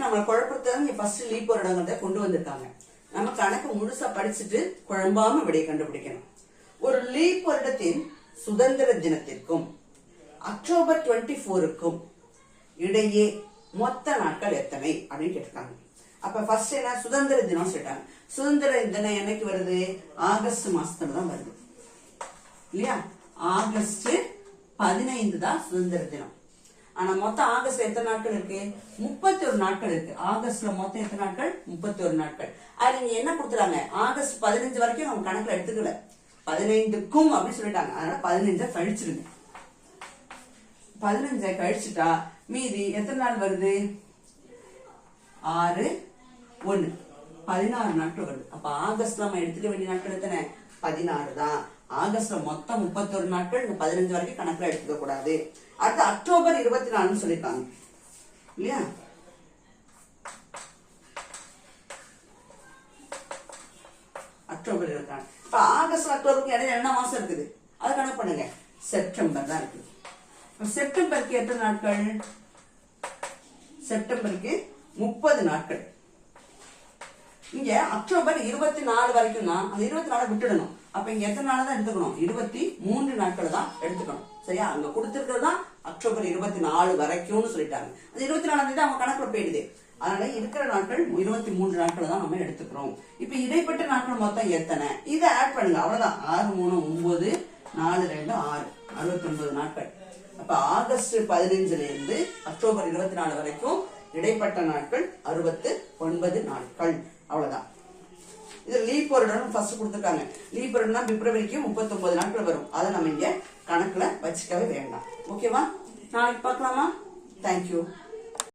நம்மளை குழப்பத்தான் இங்க first leaf வருடங்கிறத கொண்டு வந்திருக்காங்க. நம்ம கணக்கு முழுசா படிச்சுட்டு குழம்பாம விடையை கண்டுபிடிக்கணும். ஒரு லீப் வருடத்தின் சுதந்திர தினத்திற்கும் அக்டோபர் டுவெண்ட்டி ஃபோருக்கும் இடையே மொத்த நாட்கள் எத்தனை அப்படின்னு கேட்டிருக்காங்க. அப்ப ஃபர்ஸ்ட் என்ன? சுதந்திர தினம் சொல்லிட்டாங்க. சுதந்திர தினம் என்னைக்கு வருது? ஆகஸ்ட் மாசத்துல தான் வருது. இல்லையா? ஆகஸ்ட் பதினைந்து தான் சுதந்திர தினம். ஆனா மொத்தம் ஆகஸ்ட் எத்தனை நாட்கள் இருக்கு? முப்பத்தி ஒரு நாட்கள் இருக்கு. ஆகஸ்ட்ல மொத்தம் எத்தனை நாட்கள்? முப்பத்தி ஒரு நாட்கள். அது நீங்க என்ன கொடுத்துறாங்க ஆகஸ்ட் பதினஞ்சு வரைக்கும் நம்ம கணக்குல எடுத்துக்கல. பதினைந்துக்கும் அப்படின்னு சொல்லிட்டாங்க. அதனால பதினஞ்சை கழிச்சிருங்க. பதினஞ்சை கழிச்சுட்டா மீதி எத்தனை நாள் வருது? ஆறு ஒன்று பதினாறு நாட்கள் வருது. அப்ப ஆகஸ்ட் நம்ம எடுத்துக்க வேண்டிய நாட்கள் எத்தனை? பதினாறு தான். ஆகஸ்ட்ல மொத்தம் முப்பத்தொரு நாட்கள் இந்த பதினஞ்சு வரைக்கும் கணக்குல எடுத்துக்க கூடாது. அடுத்து அக்டோபர் இருபத்தி நாலுன்னு சொல்லியிருக்காங்க. இல்லையா? அக்டோபர் இருபத்தி நாலு இப்ப ஆகஸ்ட் அக்டோபருக்கு இடையில என்ன மாசம் இருக்குது? அது கணக்கு பண்ணுங்க. செப்டம்பர் தான் இருக்குது. செப்டம்பருக்கு எத்தனை நாட்கள்? செப்டம்பருக்கு முப்பது நாட்கள். இங்க அக்டோபர் இருபத்தி நாலு வரைக்கும் தான் அந்த இருபத்தி நாலு விட்டுடணும். அப்ப இங்க எத்தனை நாள் தான் எடுத்துக்கணும்? இருபத்தி மூன்று நாட்கள் தான் எடுத்துக்கணும். சரியா? அங்க கொடுத்துருக்கிறது தான் அக்டோபர் இருபத்தி நாலு வரைக்கும்னு சொல்லிட்டாங்க. அந்த இருபத்தி நாலாம் தேதி அவங்க கணக்குல போயிடுது. அதனால இருக்கிற நாட்கள் இருபத்தி மூன்று நாட்கள் தான் நம்ம எடுத்துக்கிறோம். இப்ப இடைப்பட்ட நாட்கள் மொத்தம் எத்தனை? இதை ஆட் பண்ணுங்க. அவ்வளவுதான். ஆறு மூணு ஒன்பது நாலு ரெண்டு ஆறு. அறுபத்தி ஒன்பது நாட்கள். அப்ப ஆகஸ்ட் பதினஞ்சுல இருந்து அக்டோபர் இருபத்தி நாலு வரைக்கும் இடைப்பட்ட நாட்கள் அறுபத்து ஒன்பது நாட்கள். அவ்வளவுதான். இது லீப் வருடம் ஃபர்ஸ்ட் கொடுத்துருக்காங்க. லீப் வருடம்னா பிப்ரவரிக்கு முப்பத்தொன்பது நாட்கள் வரும். அதை நம்ம இங்க கணக்குல வச்சுக்கவே வேண்டாம். ஓகேவா? நாளைக்கு பார்க்கலாமா? தேங்க்யூ